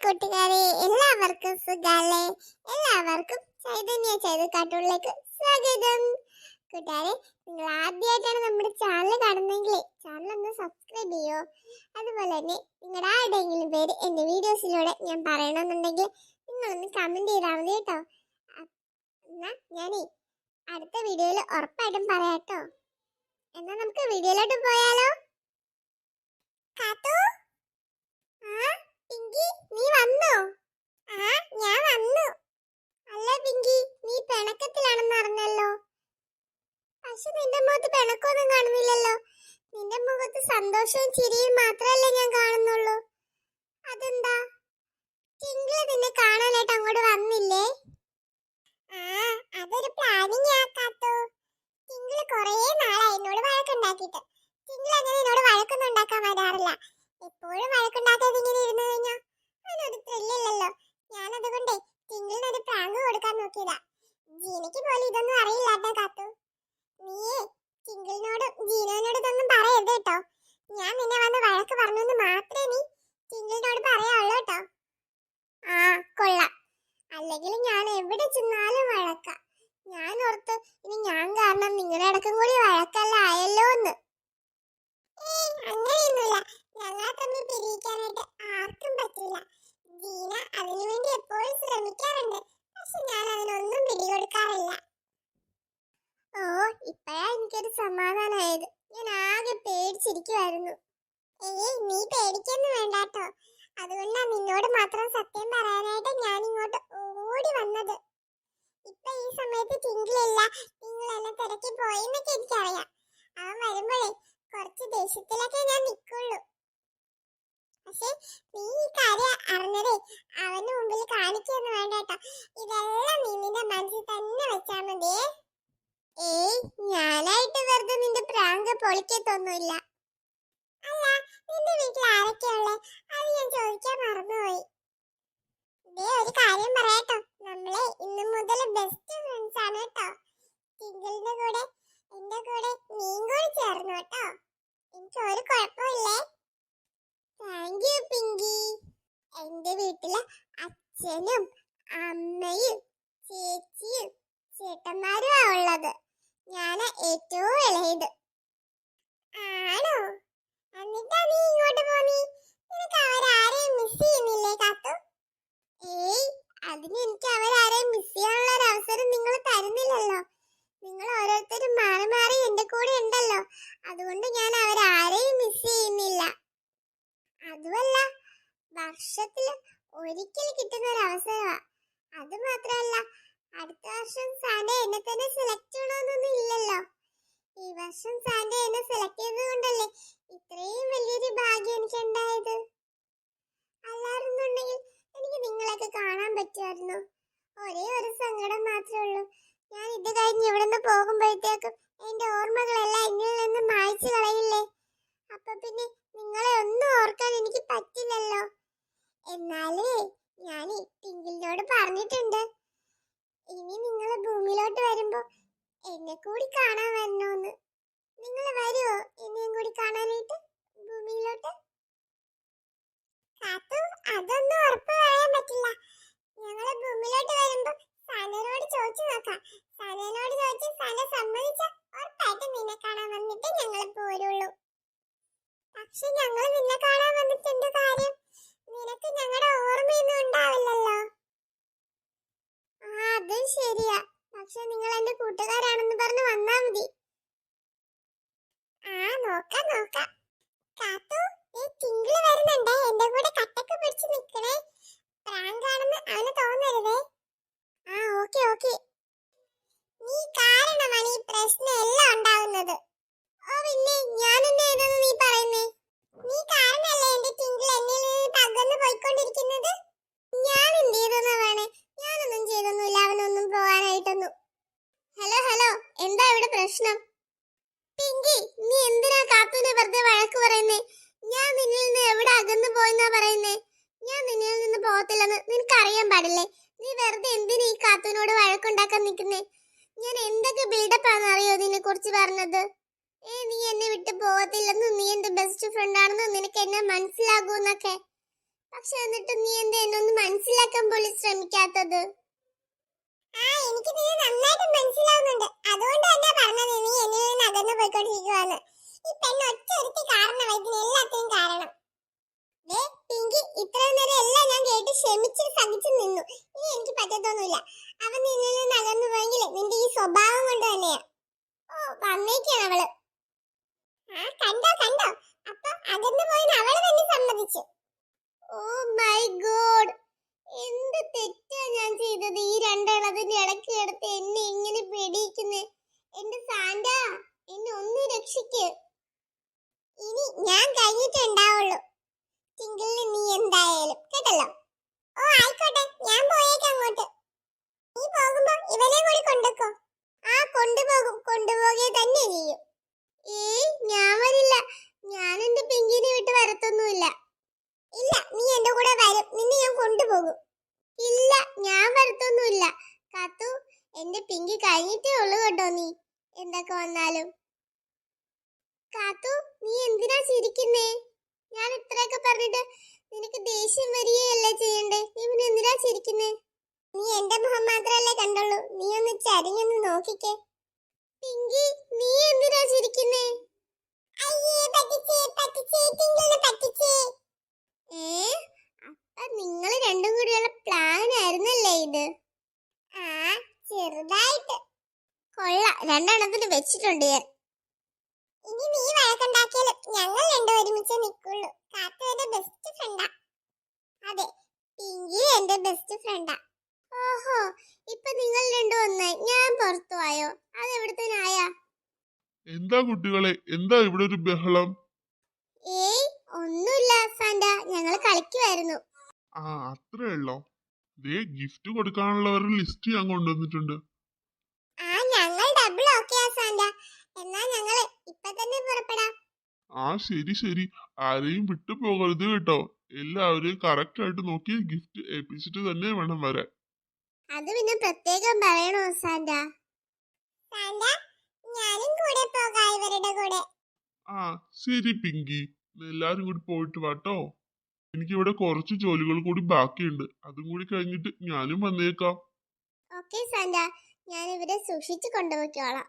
കൂട്ടുകാരെ എല്ലാവർക്കും സുഖാല്ലേ? എല്ലാവർക്കും ചൈതന്യ ചെയ്ത കാട്ടുള്ളിലേക്ക് സ്വാഗതം. കൂട്ടുകാരെ നിങ്ങൾ ആദ്യമായിട്ടാണ് നമ്മുടെ ചാനൽ കാണുന്നെങ്കിൽ ചാനൽ ഒന്ന് സബ്സ്ക്രൈബ് ചെയ്യോ? അതുപോലെ തന്നെ നിങ്ങളുടെ ആരുടെയെങ്കിലും പേര് എന്റെ വീഡിയോസിലൂടെ ഞാൻ പറയണമെന്നുണ്ടെങ്കിൽ നിങ്ങളൊന്ന് കമന്റ് ചെയ്താൽ മതി കേട്ടോ അ- എന്നാ ഞാനേ അടുത്ത വീഡിയോയിൽ ഉറപ്പായിട്ടും പറയാം കേട്ടോ എന്നാ നമുക്ക് വീഡിയോയിലോട്ട് പോയാലോ കാത്തു ആ പിങ്കി നീ വന്നോ ആ ഞാൻ വന്നു അല്ല പിങ്കി നീ പിണക്കത്തിലാണെന്ന് അറിഞ്ഞല്ലോ പക്ഷെ നിന്റെ മുഖത്ത് പിണക്കൊന്നും കാണുന്നില്ലല്ലോ. നിന്റെ മുഖത്ത് സന്തോഷവും ചിരിയും മാത്രമല്ലേ ഞാൻ കാണുന്നുള്ളൂ. അതെന്താ? ടിങ്കിൾ നിന്നെ കാണാനായിട്ട് അങ്ങോട്ട് വന്നില്ലേ? ആ അതൊരു പ്ലാനിങ് ആക്കാത്തോ ടിങ്കിൾ കുറേ നാളായി എന്നോട് വഴക്കുണ്ടാക്കിയിട്ട്. ടിങ്കിൾ അങ്ങനെ എന്നോട് വഴക്കൊന്നും വരാറില്ല. എപ്പോഴും വഴക്കുണ്ടാക്കാതെ ഇങ്ങനെ ഇരുന്നു കഴിഞ്ഞാ അതിനൊരു ത്രില്ലില്ലല്ലോ. ഞാൻ അതുകൊണ്ടേ ടിങ്കിളിന് ഒരു പ്രാങ്ക് കൊടുക്കാൻ നോക്കിയതാ. ജീനയ്ക്ക് പോലും ഇതൊന്നും അറിയില്ല കേട്ടോ കാത്തു നീയേ ടിങ്കിളിനോടും ജീനോനോട് ഇതൊന്നും പറയരുത് കേട്ടോ ഞാൻ നിന്നെ വന്ന് വഴക്ക് പറഞ്ഞു എന്ന് മാത്രമേ നീ ടിങ്കിളിനോട് പറയാവുള്ളൂ കേട്ടോ ആ കൊള്ളാം അല്ലെങ്കിൽ ഞാൻ എവിടെ ചെന്നാലും വഴക്ക ഞാൻ ഓർത്ത് ഇനി ഞാൻ കാരണം നിങ്ങളുടെ അടക്കം കൂടി വഴക്കല്ല ആയല്ലോ എന്ന് ഏയ് അങ്ങനെയൊന്നുമില്ല ഞങ്ങളെ തമ്മിൽ പിരിയിക്കാനായിട്ട് ആർക്കും പറ്റില്ല ജീന അതിനുവേണ്ടി എപ്പോഴും ശ്രമിക്കാറുണ്ട് പക്ഷെ ഞാൻ അതിനൊന്നും പിടികൊടുക്കാറില്ല ഓ ഇപ്പഴാ എനിക്കൊരു സമാധാനമായത് ഞാൻ ആകെ പേടിച്ചിരിക്കുമായിരുന്നു ഏയ് നീ പേടിക്കൊന്നും വേണ്ടാട്ടോ. അതുകൊണ്ടാ നിന്നോട് മാത്രം സത്യം പറയാനായിട്ട് ഞാൻ ഇങ്ങോട്ട് ഓടി വന്നത്. ഇപ്പൊ ഈ സമയത്ത് ടിങ്കിളില്ല നിങ്ങൾ എന്നെ തിരക്കി പോയെന്നൊക്കെ എനിക്കറിയാം. അവൻ വരുമ്പോഴേ കുറച്ച് ദേഷ്യത്തിലൊക്കെ ഞാൻ നിൽക്കുള്ളൂ പക്ഷെ നീ ഈ കാര്യം അറിഞ്ഞതേ അവന് മുമ്പിൽ കാണിക്കൊന്നും വേണ്ട കേട്ടോ ഇതെല്ലാം നീ നിന്റെ മനസ്സിൽ തന്നെ വെച്ചാ മതിയേ. ഏയ് ഞാനായിട്ട് വെറുതെ നിന്റെ പ്രാങ്ക് പൊളിക്കത്തൊന്നുമില്ല. അല്ല നിന്റെ വീട്ടിൽ ആരൊക്കെയുള്ളേ അത് ഞാൻ ചോദിക്കാൻ മറന്നുപോയി. ദേ ഒരു കാര്യം പറയാട്ടോ. നമ്മളെ ഇന്ന് മുതൽ ബെസ്റ്റ് ഫ്രണ്ട്സ് ആണ് കേട്ടോ. ടിങ്കിളിന്റെ കൂടെ എന്റെ കൂടെ നീയും കൂടി ചേർന്നു കേട്ടോ. എനിക്ക് ഒരു കുഴപ്പമില്ലേ? താങ്ക് യു പിങ്കി എന്റെ വീട്ടിൽ അച്ഛനും അമ്മയും ചേച്ചിയും ചേട്ടന്മാരും ഉള്ളത്. ഞാൻ ഏറ്റവും ഇളയത് ആണോ എന്നിട്ടാ നീ ഇങ്ങോട്ട് പോന്നി നിനക്ക് അവരാരെയും മിസ് ചെയ്യുന്നില്ലേ കാത്തു? ഏയ് അതിന് എനിക്ക് അവരാരെയും മിസ് ചെയ്യാനുള്ള അവസരം നിങ്ങൾ തരുന്നില്ലല്ലോ. നിങ്ങൾ ഓരോരുത്തരും മാറി മാറി എന്റെ കൂടെ ഉണ്ടല്ലോ. അതുകൊണ്ട് ഞാൻ അവരാരെയും മിസ് ചെയ്യുന്നില്ല. അതുമല്ല വർഷത്തിൽ ഒരിക്കൽ കിട്ടുന്ന ഒരു അവസരമാ. അത് മാത്രമല്ല അടുത്ത വർഷം സാന്റെ എന്നെ തന്നെ സെലക്ട് ചെയ്യണമെന്നൊന്നും ഇല്ലല്ലോ. ഈ വർഷം സാൻഡ എന്നെ സെലക്ട് ചെയ്തത് കൊണ്ടല്ലേ? ഇത്രയും വലിയൊരു ഭാഗ്യം എനിക്ക് ഉണ്ടായത് അല്ലായിരുന്നുണ്ടെങ്കിൽ എനിക്ക് നിങ്ങളെയൊക്കെ കാണാൻ പറ്റുമായിരുന്നു. ഒരേ ഒരു സങ്കടം മാത്രമേ ഉള്ളൂ ഞാൻ ഇത് കഴിഞ്ഞ് ഇവിടെ നിന്ന് പോകുമ്പോഴത്തേക്കും എന്റെ ഓർമ്മകളെല്ലാം എന്നിൽ നിന്ന് മായ്ച്ചു കളയില്ലേ അപ്പൊ പിന്നെ നിങ്ങളെ ഒന്നും ഓർക്കാൻ എനിക്ക് പറ്റില്ലല്ലോ എന്നാലേ ഞാൻ ടിങ്കിളിനോട് പറഞ്ഞിട്ടുണ്ട് ഇനി നിങ്ങൾ ഭൂമിയിലോട്ട് വരുമ്പോ എന്നെ കൂടി കാണാൻ വരണോന്ന്. നിങ്ങൾ വരുമോ എന്നെയും കൂടി കാണാനായിട്ട് ഭൂമിയിലോട്ട്? കാത്തു അതൊന്നും ഉറപ്പ് പറയാൻ പറ്റില്ല. ഞങ്ങൾ ഭൂമിയിലോട്ട് വരുമ്പോ സനനോട് ചോദിച്ചു നോക്കാം. സനനോട് ചോദിച്ച് സന സമ്മതിച്ച ഉറപ്പായിട്ടും നിന്നെ കാണാൻ വന്നിട്ട് ഞങ്ങൾ പോരുള്ളൂ. പക്ഷെ ഞങ്ങൾ നിന്നെ കാണാൻ വന്നിട്ടുണ്ട് കാര്യം? നിനക്ക് ഞങ്ങളുടെ ഓർമ്മയൊന്നും ഉണ്ടാവില്ലല്ലോ. ആ അതും ശരിയാ. പക്ഷെ നിങ്ങൾ എന്റെ കൂട്ടുകാരാണെന്ന് പറഞ്ഞ് വന്നാ മതി. ആ നോക്കാം നോക്കാം. കാത്തു ഈ തിങ്കിൾ വരുന്നുണ്ടേ എന്റെ കൂടെ കട്ടക്ക് പിടിച്ച് നിക്കണേ പ്രാങ്കാണെന്ന് അവന് തോന്നരുതേ. ആ ഓക്കെ ഓക്കെ. നീ കാരണമാണ് ഈ പ്രശ്നം എല്ലാം ഉണ്ടാവുന്നത്. ഓ പിന്നെ ഞാനെന്താ ഇതെന്ന് നീ പറയുന്നേ? നീ കാരണല്ലേ എന്റെ തിങ്കിൾ എന്നിൽ നിന്ന് തകർന്നു പോയിക്കൊണ്ടിരിക്കുന്നത്? ഞാൻ എന്ത് ചെയ്തെന്നാ വേണേ പ്രശ്നം. പിങ്കി നീ എന്തിനാ കാത്തുനെ വെറുതെ വഴക്ക് പറയുന്നേ? ഞാൻ നിന്നിൽ നിന്ന് എവിടെ അകന്നു പോയെന്നാ പറയുന്നേ? ഞാൻ നിന്നിൽ നിന്ന് പോകത്തില്ലെന്ന് നിനക്ക് അറിയാൻ പാടില്ലേ? നീ വെറുതെ എന്തിനാ ഈ കാത്തുനോട് വഴക്കുണ്ടാക്കാൻ നിൽക്കുന്നേ? ഞാൻ എന്തൊക്കെ ബിൽഡപ്പ് ആണെന്ന് അറിയോ നിന്നെ കുറിച്ച് പറഞ്ഞത്? ഏ നീ എന്നെ വിട്ട് പോകത്തില്ലെന്നും നീ എന്റെ ബെസ്റ്റ് ഫ്രണ്ട് ആണെന്നും നിനക്ക് എന്നെ മനസ്സിലാകൂന്നൊക്കെ. പക്ഷെ എന്നിട്ട് നീ എന്താ എന്നൊന്ന് മനസ്സിലാക്കാൻ പോലും ശ്രമിക്കാത്തത്. എനിക്ക് നിന്നെ നന്നായിട്ട് അതുകൊണ്ട് തന്നെ നീ ഈ പെണ്ണ് കാരണം ഇത്ര നേരം എല്ലാം ഞാൻ കേട്ട് ക്ഷമിച്ച് നിന്നു. ഇനി എനിക്ക് പറ്റത്തൊന്നുമില്ല. നിന്റെ ഈ സ്വഭാവം ഓ അവൾ. ആ കണ്ടോ കണ്ടോ. അപ്പൊ അകന്നു പോയി അവൾ തന്നെ സമ്മതിച്ചു. ഓ മൈ ഗോഡ് എന്ത് തെറ്റാ ഞാൻ ചെയ്തത് ഈ രണ്ടെണ്ണത്തിന്റെ ഇടയ്ക്ക് കിടത്ത് എന്നെ ഇങ്ങനെ പേടിയിക്കുന്നേ എന്റെ സാന്റ എന്നെ ഒന്ന് രക്ഷിക്ക് ഇനി ഞാൻ കഴിഞ്ഞിട്ടുണ്ടാവുള്ളൂ ടിങ്കിളിന് നീ എന്തായാലും കേട്ടല്ലോ. ഓ ആയിക്കോട്ടെ. ഞാൻ പോയേക്കാം അങ്ങോട്ട്. നീ പോകുമ്പോ ഇവനെ കൂടി കൊണ്ടുക്കോ. ആ കൊണ്ടുപോകും. കൊണ്ടുപോകെ തന്നെ ചെയ്യും. ഏയ് ഞാൻ വരില്ല. ഞാൻ എന്റെ പിങ്കിനെ വിട്ട് വരത്തൊന്നുമില്ല. ഇല്ല നീ എന്റെ കൂടെ വരും. നിന്നെ ഞാൻ കൊണ്ടുപോകും. ഇല്ല ഞാൻ വരത്തൊന്നുമില്ല. കാത്തു എന്റെ പിങ്കി കഴിഞ്ഞിട്ടേ ഉള്ളു കേട്ടോ നീ. എന്തൊക്കെ വന്നാലും. കാത്തു നീ എന്തിനാ ചിരിക്കുന്നേ? ഞാൻ ഇത്രയൊക്കെ പറഞ്ഞിട്ട് നിനക്ക് ദേഷ്യം വരികയല്ലേ ചെയ്യണ്ടേ? നീ പിന്നെ എന്തിനാ ചിരിക്കുന്നേ? നീ എന്റെ മുഖം മാത്രല്ലേ കണ്ടുള്ളൂ. നീ ഒന്ന് ചരിഞ്ഞൊന്ന് നോക്കിക്കേ. പിങ്കി നീ എന്തിനാ ചിരിക്കുന്നേ? അയ്യേ പറ്റിച്ചേ പറ്റിച്ചേ ടിങ്കിളിനെ പറ്റിച്ചേ. ഏ? അപ്പ നിങ്ങൾ രണ്ടും കൂടിയുള്ള പ്ലാൻ ആയിരുന്നല്ലേ ഇത്? ആ ചെറുതായിട്ട്. കൊള്ള. രണ്ടെണ്ണത്തിന് വെച്ചിട്ടുണ്ട് ഞാൻ. ഞങ്ങൾ രണ്ടും ഒരുമിച്ച് നിൽക്കുള്ളൂ കാത്തു എന്റെ ബെസ്റ്റ് ഫ്രണ്ടാ അതെ പിങ്കി എന്റെ ബെസ്റ്റ് ഫ്രണ്ടാ ഓഹോ ഇപ്പൊ നിങ്ങൾ രണ്ടും ഒന്നായി ഞാൻ പുറത്തു പോയോ? അത് എവിടുത്തെ നായാ എന്താ കുട്ടികളെ എന്താ ഇവിടെ ഒരു ബഹളം? ഏയ് ഒന്നുമില്ല സാന്റ. ഞങ്ങൾ കളിക്കുമായിരുന്നു ആ അത്രേ ഉള്ളോ? ദേ ഗിഫ്റ്റ് കൊടുക്കാനുള്ളവരുടെ ലിസ്റ്റ് ഞാൻ കൊണ്ടുവന്നിട്ടുണ്ട് ആ ഞങ്ങൾ ഡബിൾ ഓക്കെയാ സാന്റ എന്നാ ഞങ്ങൾ ഇപ്പൊ തന്നെ പുറപ്പെടാം ആ ശരി ശരി. ആരെയും വിട്ടു പോകരുത് കേട്ടോ. എല്ലാവരെയും കറക്റ്റ് ആയിട്ട് നോക്കി ഗിഫ്റ്റ് ഏൽപ്പിച്ചിട്ട് തന്നെ വേണം വരാൻ. അത് പിന്നെ പ്രത്യേകം പറയണോ സാന്റ? സാന്റ ഞാനും കൂടെ പോകാം ഇവരുടെ കൂടെ. ആ ശരി പിങ്കി. എല്ലാരും കൂടി പോയിട്ട് വാട്ടോ എനിക്കിവിടെ കുറച്ച് ജോലികൾ കൂടി ബാക്കിയുണ്ട്. അതും കൂടി കഴിഞ്ഞിട്ട് ഞാനും വന്നേക്കാം. Okay Santa. ഞാൻ ഇവരെ സൂക്ഷിച്ചു കൊണ്ടുപോയിക്കോളാം.